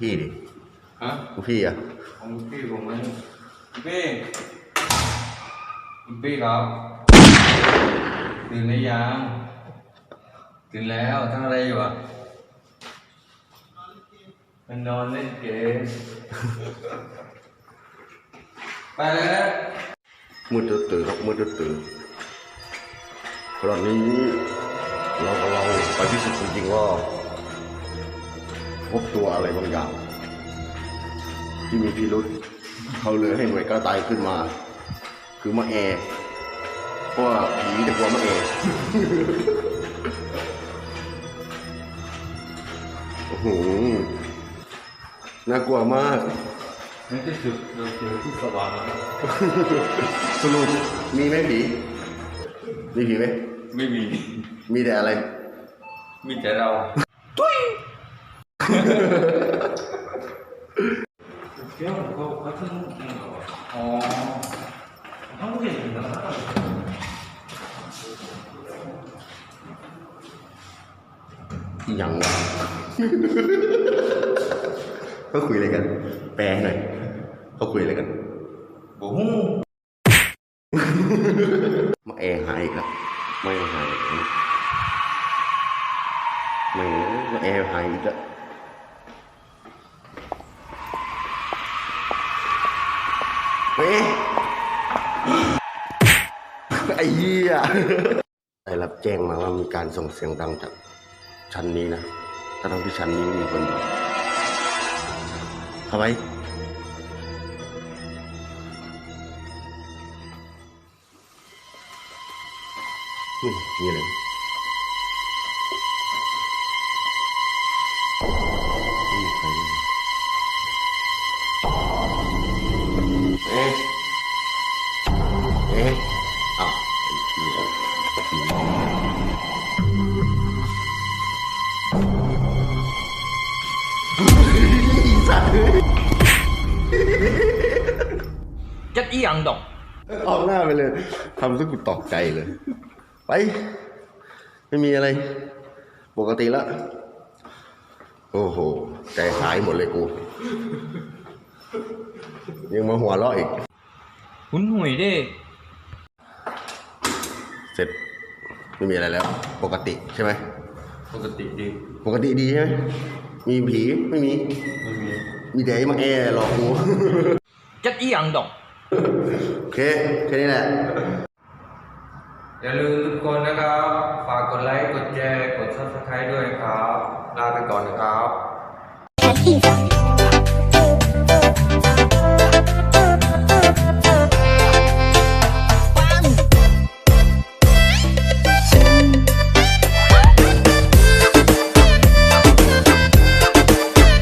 พี่ดิฮะลูกพี่อะของพี่ผมมันพี่คุณพี่ครับตื่นหรือยังตื่นแล้วทำอะไรอยู่อะมันนอนเล่นเกมไปเลยนะมืดตื่นๆครับมืดตื่นคราวนี้เรากำลังไปพิสูจน์จริงๆว่าพบตัวอะไรบางอย่าง ที่มีพิรุษเขาเลยให้หน่วยกระต่ายขึ้นมา คือมะแอเพราะว่าผีจะกลัวมะแอโอ้โหน่ากลัวมากในที่สุดเราเจอที่สว่างแล้วครับสรุปมีไหมผีมีผีไหมไม่มี มีแต่อะไร มีแต่เราเดี๋ยวเขาเขาถึงอ๋อเขา เห็นแล้วอีหยังวะเขาคุยอะไรกันแปลให้หน่ อยเขาคุยอะไรกันบูฮู้มาแอร์หายอีกแล้วไม่หายไม่มาแอร์หายอีกแล้วเหี้ยได้รับแจ้งมาว่ามีการส่งเสียงดังจากชั้นนี้นะทั้งที่ชั้นนี้มีคนอยู่ทำไมอืมมีอ จัดอีหยังดอก ออกหน้าไปเลยทำซะกูตกใจเลย ไป ไม่มีอะไร ปกติแล้วโอ้โห ใจหายหมดเลยกู ยังมาหัวเราะอีก หุ่นหุยเด้ เสร็จ ไม่มีอะไรแล้ว ปกติใช่ไหม ปกติดี ปกติดีใช่ไหม มีผีไม่มี ไม่มี มีแต่ไอ้มังแอหลอกกูจัดอีหยังดอก โอเคแค่นี้แหละ อย่าลืมทุกคนนะครับ ฝากกดไลค์ กดแชร์ กด subscribe ด้วยครับ ลาไปก่อนนะครับแค่ที่ฟัง